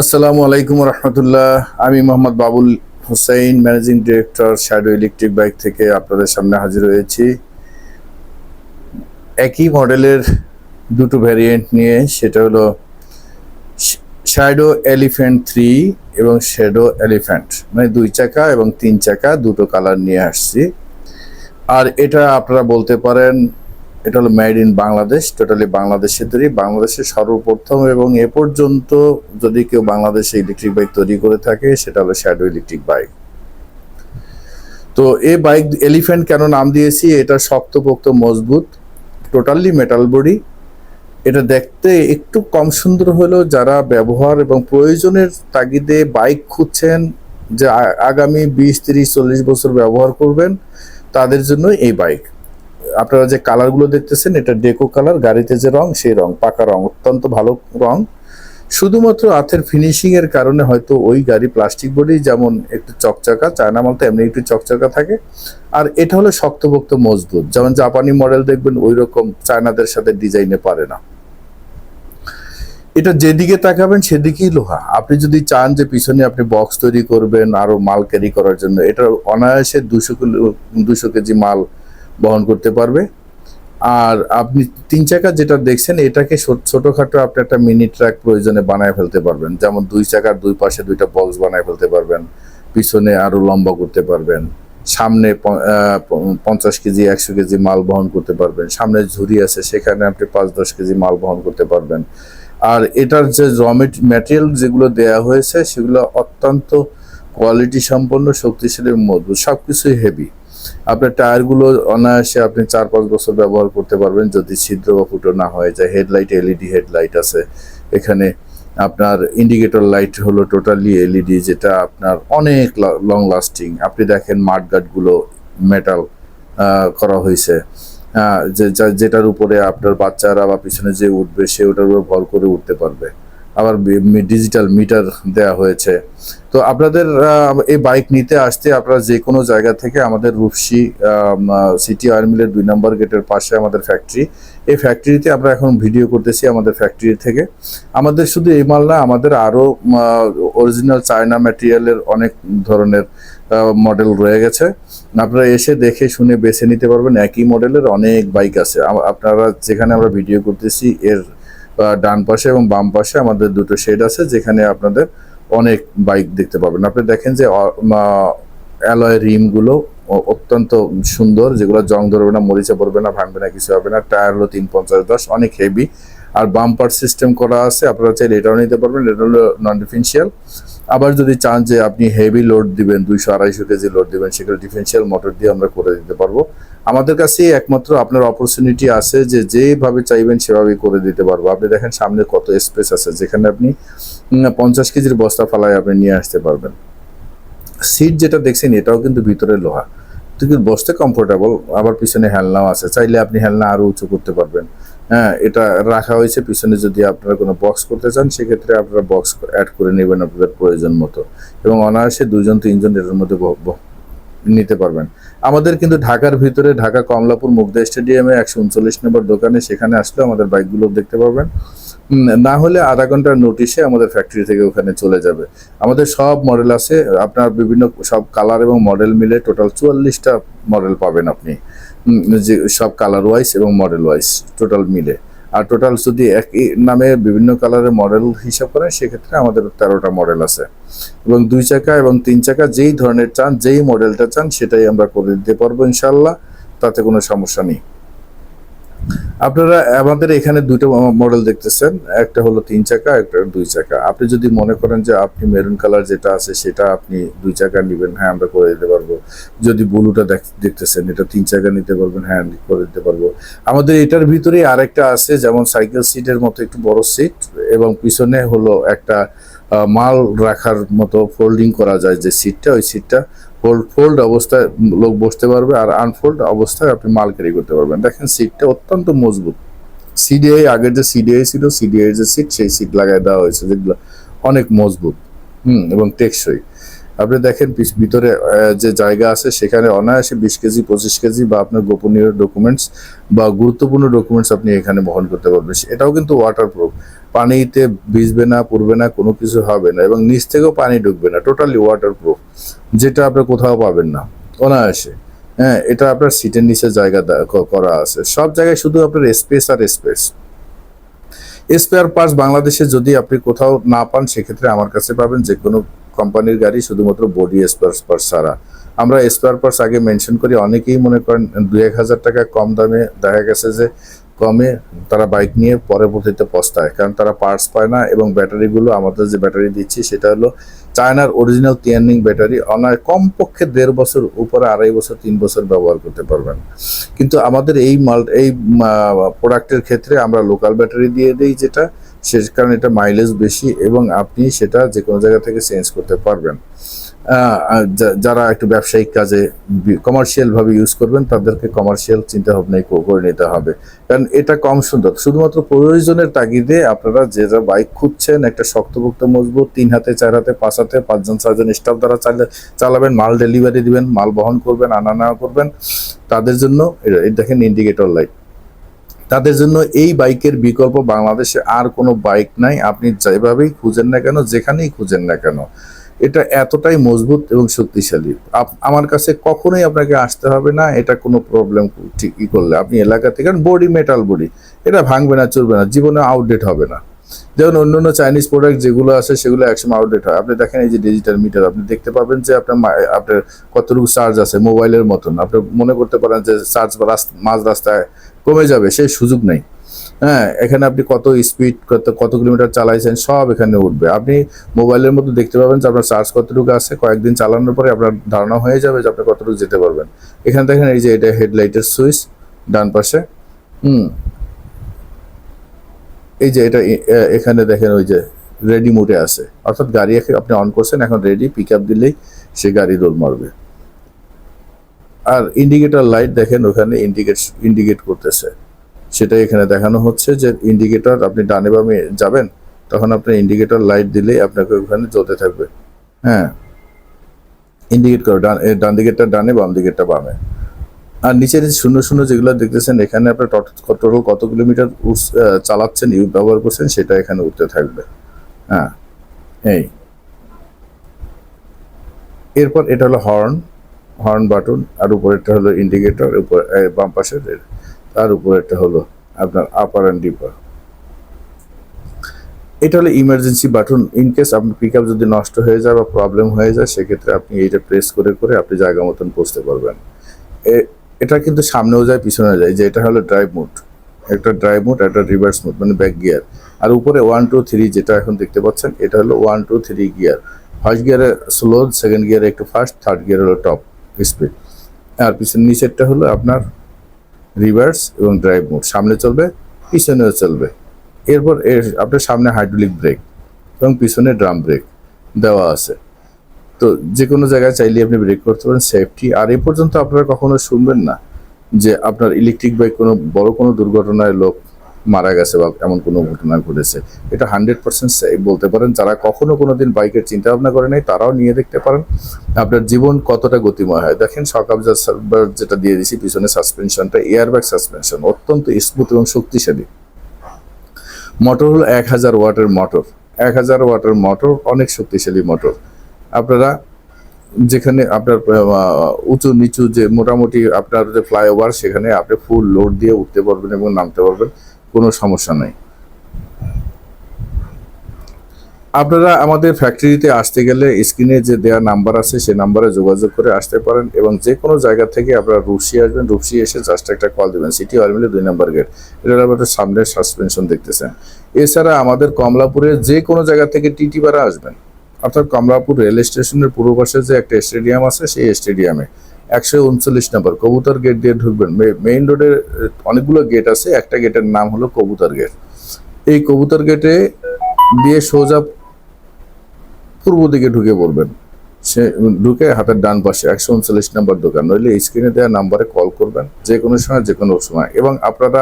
আসসালামু আলাইকুম রহমতুল্লাহ। আমি Mohammad Babul Hussain, managing director Shadow electric bike থেকে আপনাদের সামনে হাজির হয়েছি। একই মডেলের দুটো ভ্যারিয়েন্ট নিয়ে, সেটা হলো শ্যাডো এলিফ্যান্ট থ্রি এবং শ্যাডো এলিফ্যান্ট। মানে দুই চাকা এবং তিন চাকা দুটো কালার নিয়ে আসছি। আর এটা আপনারা বলতে পারেন এটা হলো মেড ইন বাংলাদেশ টোটালি বাংলাদেশের তৈরি। বাংলাদেশের সর্বপ্রথম এবং এ পর্যন্ত যদি কেউ বাংলাদেশে ইলেকট্রিক বাইক তৈরি করে থাকে, সেটা হলো শ্যাডো ইলেকট্রিক বাইক তো এই বাইক এলিফ্যান্ট কেন নাম দিয়েছি? এটা শক্তপোক্ত, মজবুত টোটালি মেটাল বডি এটা দেখতে একটু কম সুন্দর হলেও যারা ব্যবহার এবং প্রয়োজনের তাগিদে বাইক খুঁজছেন, যে আগামী বিশ, তিরিশ, চল্লিশ বছর ব্যবহার করবেন, তাদের জন্য এই বাইক আপনারা যে কালারগুলো দেখতেছেন, এটা ডেকো কালার, গাড়িতে যে রং, সেই রং, পাকা রং, অত্যন্ত ভালো রং। শুধুমাত্র হাতের ফিনিশিং এর কারণে হয়তো ওই গাড়ি প্লাস্টিক বডি যেমন একটু চকচকা, চায়না মাল তো এমনি একটু চকচকা থাকে। আর এটা হলো শক্তপোক্ত মজবুত। যেমন জাপানি মডেল দেখবেন ওই রকম চায়নাদের সাথে ডিজাইনে পারে না। এটা যেদিকে তাকাবেন, সেদিকেই লোহা। আপনি যদি চান যে পিছনে আপনি বক্স তৈরি করবেন, আরও মাল ক্যারি করার জন্য, এটা অনায়াসে দুশো কিলো, দুশো কেজি মাল বহন করতে পারবে। আর আপনি তিন চাকা যেটা দেখছেন, এটাকে ছোট- ছোটখাটো আপনি একটা মিনি ট্রাক প্রয়োজনে বানায় ফেলতে পারবেন। যেমন দুই চাকার দুই পাশে দুইটা বক্স বানায় ফেলতে পারবেন। পিছনে আরও লম্বা করতে পারবেন। সামনে পঞ্চাশ কেজি, একশো কেজি মাল বহন করতে পারবেন। সামনে ঝুড়ি আছে, সেখানে আপনি পাঁচ, দশ কেজি মাল বহন করতে পারবেন। আর এটার যে র ম্যাটেরিয়াল যেগুলো দেয়া হয়েছে, সেগুলো অত্যন্ত কোয়ালিটি সম্পন্ন শক্তিশালী, মজবুত, সবকিছুই হেভি আপনার টায়ারগুলো অনায়াসে আপনি চার পাঁচ বছর ব্যবহার করতে পারবেন যদি ছিদ্র বা ফুটো না হয়ে যায়। হেডলাইট এলইডি হেডলাইট আছে। এখানে আপনার ইন্ডিকেটর লাইট হলো টোটালি এলইডি যেটা আপনার অনেক লং লাস্টিং আপনি দেখেন মাঠগাটগুলো মেটাল করা হয়েছে। যা- যেটার উপরে আপনার বাচ্চারা বা পিছনে যে উঠবে, সে ওটার উপর ভর করে উঠতে পারবে। আবার ডিজিটাল মিটার দেয়া হয়েছে। তো আপনাদের এই বাইক নিতে আসতে আপনারা যে কোনো জায়গা থেকে আমাদের রূপসী সিটি আর্মিলের দুই নম্বর গেটের পাশে আমাদের ফ্যাক্টরি এই ফ্যাক্টরিতে আমরা এখন ভিডিও করতেছি আমাদের ফ্যাক্টরি থেকে। আমাদের শুধু এই মাল না, আমাদের আরও অরিজিনাল চায়না ম্যাটেরিয়ালের অনেক ধরনের মডেল রয়ে গেছে। আপনারা এসে দেখে শুনে বেছে নিতে পারবেন একই মডেলের অনেক বাইক আছে। আপনারা যেখানে আমরা ভিডিও করতেছি, এর ডান পাশে এবং বাম পাশে আমাদের দুটো শেড আছে, যেখানে আপনাদের অনেক বাইক দেখতে পাবেন। আপনি দেখেন যে অ্যালয় রিমগুলো অত্যন্ত সুন্দর, যেগুলো জং ধরবে না, মরিচা পড়বে না, ভাঙবে না, কিছু হবে না। টায়ার হলো তিন পঞ্চাশ দশ, অনেক হেভি আর বাম্পার সিস্টেম করা আছে, আপনারা চাইলে এটাও নিতে পারবেন, এটা হলো নন ডিফেন্সিয়াল আবার যদি চান যে, আপনি হেভি লোড দিবেন, দুইশো আড়াইশো কেজি লোড দিবেন, সেগুলো ডিফেন্সিয়াল মোটর দিয়ে আমরা করে দিতে পারব। আমাদের কাছে একমাত্র আপনার অপরচুনিটি আছে যে যেভাবে চাইবেন সেভাবেই করে দিতে পারব। আপনি দেখেন সামনে কত স্পেস আছে, যেখানে আপনি পঞ্চাশ কেজির বস্তা ফালায় আপনি নিয়ে আসতে পারবেন। সিট যেটা দেখছেন, এটাও কিন্তু ভিতরে লোহা। কিন্তু বসতে কমফোর্টেবল আবার পিছনে হেলনাও আছে। চাইলে আপনি হেলনা আরও উঁচু করতে পারবেন। হ্যাঁ এটা রাখা হয়েছে পিছনে যদি আপনারা কোনো বক্স করতে চান, সেক্ষেত্রে আপনারা বক্স অ্যাড করে নেবেন আপনাদের প্রয়োজন মতো। এবং অনায়াসে দুজন, তিনজন এটার মধ্যে নিতে পারবেন। আমাদের কিন্তু ঢাকার ভিতরে, ঢাকা কমলাপুর মুগদা স্টেডিয়ামে একশো উনচল্লিশ নম্বর দোকানে সেখানে আসলে আমাদের বাইকগুলো দেখতে পাবেন না হলে আধা ঘণ্টার নোটিশে আমাদের ফ্যাক্টরি থেকে ওখানে চলে যাবে। আমাদের সব মডেল আছে, আপনার বিভিন্ন সব কালার এবং মডেল মিলে টোটাল চুয়াল্লিশটা মডেল পাবেন আপনি। যে সব কালার ওয়াইজ এবং মডেল ওয়াইজ টোটাল মিলে। আর টোটাল যদি একই নামে বিভিন্ন কালারের মডেল হিসাব করেন, সেক্ষেত্রে আমাদের তেরোটা মডেল আছে। এবং দুই চাকা এবং তিন চাকা যেই ধরনের চান, যেই মডেলটা চান, সেটাই আমরা করে দিতে পারব ইনশাল্লাহ তাতে কোনো সমস্যা নেই। আপনারা আমাদের এখানে দুটো মডেল দেখতেছেন। একটা হলো তিন চাকা, একটা দুই চাকা। আপনি যদি মনে করেন যে আপনি মেরুন কালার যেটা আছে সেটা আপনি দুই চাকা নেবেন হ্যাঁ আমরা করে দিতে পারব। যদি ব্লুটা দেখ- দেখতেছেন, এটা তিন চাকা নিতে পারবেন হ্যাঁ করে দিতে পারব। আমাদের এটার ভিতরে আরেকটা আছে, যেমন সাইকেল সিটের মতো একটু বড় সিট এবং পিছনে হলো একটা মাল রাখার মতো ফোল্ডিং করা যায় যে সিটটা ওই সিটটা ফোল্ড ফোল্ড অবস্থায় লোক বসতে পারবে আর আনফোল্ড অবস্থায় আপনি মাল ক্যারি করতে পারবেন। দেখেন সিটটা অত্যন্ত মজবুত। সিডিআই আগের যে সিডিআই ছিল সিডিআই যে সিট সেই সিট লাগাই দেওয়া হয়েছে, যেগুলো অনেক মজবুত, হুম, এবং টেকসই। আপনি দেখেন ভিতরে যে জায়গা আছে, সেখানে অনায়াসে বিশ কেজি, পঁচিশ কেজি বা আপনার গোপনীয় ডকুমেন্টস বা গুরুত্বপূর্ণ ডকুমেন্টস আপনি এখানে বহন করতে পারবেন। এটাও কিন্তু ওয়াটারপ্রুফ পানিতে ভিজবে না, পড়বে না, কোনো কিছু হবে না এবং নিচ থেকেও পানি ঢুকবে না টোটালি ওয়াটারপ্রুফ যেটা আপনি কোথাও পাবেন না, অনায়াসে। হ্যাঁ এটা আপনার সিটের নিচে জায়গা করা আছে। সব জায়গায় শুধু আপনার স্পেস আর স্পেস স্পেয়ার পার্টস বাংলাদেশে যদি আপনি কোথাও না পান, সেক্ষেত্রে আমার কাছে পাবেন যে কোনো কোম্পানির গাড়ি শুধুমাত্র বডি স্পেয়ার পার্টস ছাড়া। আমরা স্পেয়ার পার্টস আগে মেনশন করি, অনেকেই মনে করেন দু এক হাজার টাকা কম দামে দেখা গেছে যে কমে তারা বাইক নিয়ে পরবর্তীতে পস্তায়, কারণ তারা পার্টস পায় না এবং ব্যাটারিগুলো আমাদের যে ব্যাটারি দিচ্ছি সেটা হলো চায়নার অরিজিনাল তিয়ানিং ব্যাটারি অনায় কমপক্ষে দেড় বছর উপরে, আড়াই বছর, তিন বছর ব্যবহার করতে পারবেন। কিন্তু আমাদের এই মাল এই প্রোডাক্টের ক্ষেত্রে আমরা লোকাল ব্যাটারি দিয়ে দিই যেটা। সে কারণে এটা মাইলেজ বেশি এবং আপনি সেটা যে কোনো জায়গা থেকে চেঞ্জ করতে পারবেন। যারা একটু ব্যবসায়িক কাজে কমার্শিয়াল ভাবে ইউজ করবেন, তাদেরকে কমার্শিয়াল চিন্তা ভাবনাই করে নিতে হবে। কারণ এটা কম সুন্দর। শুধুমাত্র প্রয়োজনের তাগিদে আপনারা যে যা বাইক খুঁজছেন, একটা শক্তপোক্ত মজবুত, তিন হাতে, চার হাতে, পাঁচ হাতে, পাঁচজন, ছয়জন স্টাফ দ্বারা চালে, চালাবেন, মাল ডেলিভারি দিবেন, মাল বহন করবেন আনা নেওয়া করবেন, তাদের জন্য দেখেন ইন্ডিকেটর লাইট তাদের জন্য এই বাইকের বিকল্প বাংলাদেশে আর কোনো বাইক নাই। আপনি যেভাবেই খুঁজেন না কেন, যেখানেই খুঁজেন না কেন, এটা এতটাই মজবুত এবং শক্তিশালী। আমার কাছে কখনোই আপনাকে আসতে হবে না, এটা কোনো প্রবলেম ঠিক ই করলে। আপনি এলাকা থেকে বডি মেটাল বডি এটা ভাঙবে না, চলবে না, জীবনে আউটডেট হবে না। যেমন অন্য অন্য চাইনিজ প্রোডাক্ট যেগুলো আছে, সেগুলো একসময় আউটডেট হয়। আপনি দেখেন এই যে ডিজিটাল মিটার আপনি দেখতে পাবেন যে আপনার আপনার কতটুকু চার্জ আছে মোবাইলের মতন। আপনি মনে করতে পারেন যে চার্জ মাঝ রাস্তায় কমে যাবে সেই সুযোগ নেই। হ্যাঁ এখানে আপনি কত স্পিড কত কত কিলোমিটার চালাইছেন, সব এখানে উঠবে। আপনি মোবাইলের মধ্যে দেখতে পাবেন যে আপনার চার্জ কতটুকু আছে, কয়েকদিন চালানোর পরে আপনার ধারণা হয়ে যাবে যে আপনি কতটুকু যেতে পারবেন। এখানে দেখেন এই যে এটা হেডলাইটের সুইচ ডান পাশে। হুম। এই যে এটা এখানে দেখেন ওই যে রেডি মোডে আছে। অর্থাৎ গাড়ি আপনি অন করছেন, এখন রেডি পিক আপ দিলেই সে গাড়ি রোল মারবে। আর ইন্ডিকেটর লাইট দেখেন, ওখানে ইন্ডিকেট ইন্ডিকেট করতেছে। সেটা এখানে দেখানো হচ্ছে যে ইন্ডিকেটর আপনি ডানে বামে যাবেন, তখন আপনি ইন্ডিকেটর লাইট দিলেই আপনাকে ওখানে জ্বলতে থাকবে। হ্যাঁ। ইন্ডিকেট করো, ডান ডান দিকেরটা ডানে, বাম দিকেরটা বামে। আর নিচের যে শূন্য শূন্য যেগুলো দেখতেছেন, এখানে আপনার টোটাল কত কিলোমিটার চালাচ্ছেন, ইউ ব্যবহার করছেন, সেটা এখানে উঠতে থাকবে। হ্যাঁ এই। এরপর এটা হলো হর্ন হর্ন বাটন আর উপরেরটা হলো ইন্ডিকেটর উপর বাম এর। তার উপরেরটা হলো আপনার আপার অ্যান্ড ডিপার এটা হলো ইমার্জেন্সি বাটন ইন কেস আপনার পিক আপ যদি নষ্ট হয়ে যায় বা প্রবলেম হয়ে যায়, সেক্ষেত্রে আপনি এইটা প্রেস করে করে আপনি জায়গা মতন পৌঁছতে পারবেন। এটা কিন্তু সামনেও যায় পিছনে যায়, যে এটা হলো ড্রাইভ মুড একটা ড্রাইভ মুড একটা রিভার্স মুড মানে ব্যাক গিয়ার আর উপরে ওয়ান টু থ্রি যেটা এখন দেখতে পাচ্ছেন, এটা হলো one two three gear first গিয়ারে স্লো সেকেন্ড গিয়ারে একটু ফার্স্ট থার্ড গিয়ার হলো টপ স্পিড আর পিছনে নিচেরটা হলো আপনার রিভার্স এবং ড্রাইভ মোড সামনে চলবে, পিছনেও চলবে। এরপর এর আপনার সামনে হাইড্রোলিক ব্রেক এবং পিছনে ড্রাম ব্রেক দেওয়া আছে। তো যে কোনো জায়গায় চাইলে আপনি ব্রেক করতে পারেন সেফটি আর এ পর্যন্ত আপনারা কখনো শুনবেন না যে আপনার ইলেকট্রিক বাইক কোনো বড় কোনো দুর্ঘটনায় লোক মারা গেছে বা এমন কোনো ঘটনা ঘটেছে। এটা হান্ড্রেড পার্সেন্ট বলতে পারেন। যারা কখনো কোনো দিন বাইকের চিন্তা ভাবনা করে নাই, তারাও নিয়ে দেখতে পারেন। আপনার জীবন কতটা গতিময় হয়। দেখেন সকাল যেটা দিয়ে দিছি, পিছনে সাসপেনশনটা এয়ারব্যাগ সাসপেনশন অত্যন্ত স্মুথ এবং শক্তিশালী। মোটর হলো এক হাজার ওয়াটের মোটর এক হাজার ওয়াটের মোটর অনেক শক্তিশালী মোটর আপনারা যেখানে আপনার উঁচু নিচু যে মোটামুটি আপনার যে ফ্লাইওভার সেখানে আপনি ফুল লোড দিয়ে উঠতে পারবেন এবং নামতে পারবেন। কোনো সমস্যা নেই। আপনারা আমাদের ফ্যাক্টরিতে আসতে গেলে স্ক্রিনে যে দেওয়া নাম্বার আছে সেই নাম্বারে যোগাযোগ করে আসতে পারেন এবং যে কোনো জায়গা থেকে আপনারা রূপসী আসবেন, রূপসী এসে জাস্ট একটা কল দেবেন। সিটি মিলে দুই নাম্বার গেট এটা আপনার সামনের সাসপেনশন দেখতেছেন। এছাড়া আমাদের কমলাপুরের যে কোনো জায়গা থেকে টিটি পাড়া আসবেন। অর্থাৎ কমলাপুর রেল স্টেশনের পূর্ব পাশে যে একটা স্টেডিয়াম আছে, সেই স্টেডিয়ামে একশো উনচল্লিশ নম্বর, কবুতর গেট দিয়ে ঢুকবেন। মেইন রোডের অনেকগুলো গেট আছে, একটা গেটের নাম হলো কবুতর গেট এই কবুতর গেটে দিয়ে সোজা পূর্ব দিকে ঢুকে পড়বেন। সে ঢুকে হাতের ডান পাশে, একশো উনচল্লিশ নম্বর দোকান। নইলে স্ক্রিনে দেওয়া নাম্বারে কল করবেন, যে কোনো সময়, যে কোনো সময়। এবং আপনারা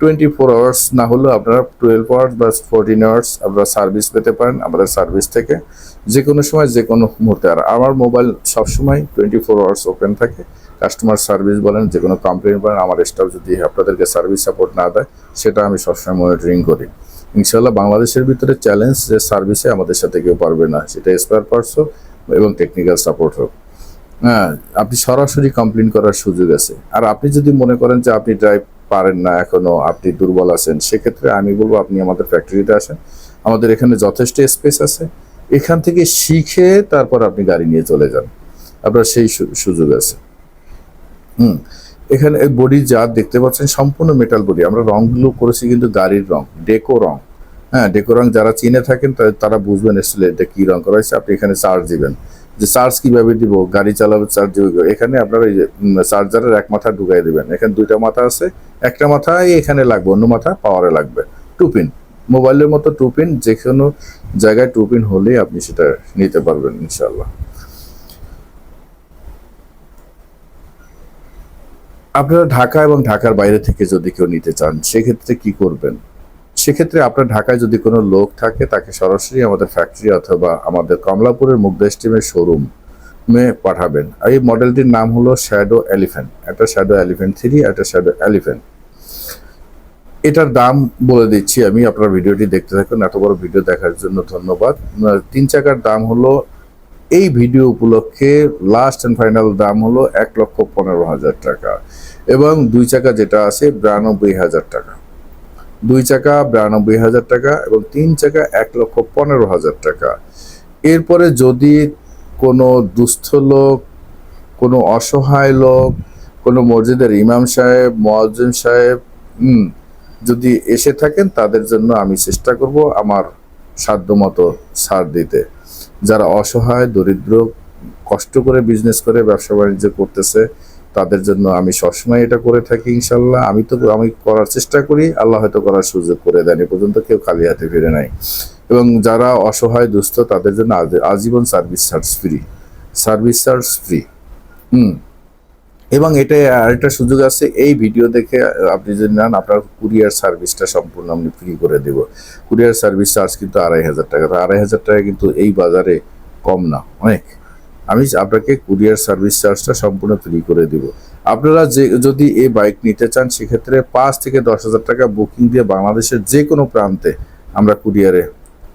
টোয়েন্টি ফোর আওয়ার্স না হলেও আপনারা টুয়েলভ আওয়ার্স বা ফোরটিন আওয়ার্স আপনারা সার্ভিস পেতে পারেন আমাদের সার্ভিস থেকে। যে কোনো সময়, যে কোনো মুহূর্তে। আর আমার মোবাইল সবসময় টোয়েন্টি ফোর আওয়ার্স ওপেন থাকে। কাস্টমার সার্ভিস বলেন, যে কোনো কমপ্লেন বলেন, আমার স্টাফ যদি আপনাদেরকে সার্ভিস সাপোর্ট না দেয়, সেটা আমি সবসময় মনিটরিং করি। ইনশাল্লাহ বাংলাদেশের ভিতরে চ্যালেঞ্জ যে সার্ভিসে আমাদের সাথে কেউ পারবে না, সেটা স্পেয়ার পার্টস হোক এবং টেকনিক্যাল সাপোর্ট হোক। হ্যাঁ আপনি সরাসরি কমপ্লেন করার সুযোগ আছে। আর আপনি যদি মনে করেন যে আপনি ড্রাইভ পারেন না এখনও, আপনি দুর্বল আছেন, সেক্ষেত্রে আমি বলব আপনি আমাদের ফ্যাক্টরিতে আসেন। আমাদের এখানে যথেষ্ট স্পেস আছে। এখান থেকে শিখে তারপর আপনি গাড়ি নিয়ে চলে যান। আপনার সেই সুযোগ আছে। হুম, এখানে বডি যা দেখতে পাচ্ছেন সম্পূর্ণ মেটাল বডি আমরা রংগুলো করেছি কিন্তু গাড়ির রং ডেকো রং। হ্যাঁ ডেকো রং যারা চিনে থাকেন তারা বুঝবেন আসলে এটা কি রং করা হয়েছে। আপনি এখানে চার্জ দিবেন। যে চার্জ কীভাবে দিব? গাড়ি চালাবে চার্জ দিব এখানে আপনার যে চার্জারের এক মাথা ঢুকাই দেবেন। এখানে দুইটা মাথা আছে। একটা মাথাই এখানে লাগবে, অন্য মাথা পাওয়ারে লাগবে। টু পিন মোবাইলের মতো টু পিন যে কোনো জায়গায় টু পিন হলেই আপনি সেটা নিতে পারবেন ইনশাল্লাহ আপনারা ঢাকা এবং ঢাকার বাইরে থেকে যদি কেউ নিতে চান, সেক্ষেত্রে কি করবেন? সেক্ষেত্রে আপনার ঢাকায় যদি কোনো লোক থাকে, তাকে সরাসরি আমাদের ফ্যাক্টরি অথবা আমাদের কমলাপুরের মুগ্ধা স্টিমের শোরুম মে পাঠাবেন। এই মডেলটির নাম হলো শ্যাডো এলিফ্যান্ট একটা শ্যাডো এলিফ্যান্ট থ্রি একটা শ্যাডো এলিফ্যান্ট এটার দাম বলে দিচ্ছি আমি, আপনার ভিডিওটি দেখতে থাকুন। এত বড় ভিডিও দেখার জন্য ধন্যবাদ। তিন চাকার দাম হলো, এই ভিডিও উপলক্ষে লাস্ট অ্যান্ড ফাইনাল দাম হলো এক লক্ষ পনেরো হাজার টাকা। এবং দুই চাকা যেটা আছে, বিরানব্বই হাজার টাকা। দুই চাকা বিরানব্বই হাজার টাকা এবং তিন চাকা এক লক্ষ পনেরো হাজার টাকা। এরপরে যদি কোনো দুস্থ লোক, কোনো অসহায় লোক, কোনো মসজিদের ইমাম সাহেব, মোয়াজ্জিন সাহেব যদি এসে থাকেন, তাদের জন্য আমি চেষ্টা করব আমার সাধ্যমতো ছাড় দিতে। যারা অসহায়, দরিদ্র, কষ্ট করে বিজনেস করে ব্যবসা বাণিজ্য করতেছে তাদের জন্য আমি সবসময় এটা করে থাকি, ইনশাল্লাহ। আমি তো, আমি করার চেষ্টা করি, আল্লাহ হয়তো করার সুযোগ করে দেন। এ পর্যন্ত কেউ খালি হাতে ফিরে নাই। এবং যারা অসহায়, দুস্থ, তাদের জন্য আজ- আজীবন service charge free. Service charge free. হুম। এবং এটা, আরেকটা সুযোগ আছে, এই ভিডিও দেখে আপনি যদি নেন, আপনার কুরিয়ার সার্ভিসটা সম্পূর্ণ আমি ফ্রি করে দেব। কুরিয়ার সার্ভিস চার্জ কিন্তু আড়াই হাজার টাকা, আড়াই হাজার টাকা কিন্তু এই বাজারে কম না, অনেক। আমি আপনাকে কুরিয়ার সার্ভিস চার্জটা সম্পূর্ণ ফ্রি করে দিব। আপনারা যে, যদি এই বাইক নিতে চান, সেক্ষেত্রে পাঁচ থেকে দশ হাজার টাকা বুকিং দিয়ে বাংলাদেশের যে কোনো প্রান্তে আমরা কুরিয়ারে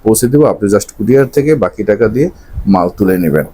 পৌঁছে দেবো। আপনি জাস্ট কুরিয়ার থেকে বাকি টাকা দিয়ে মাল তুলে নেবেন।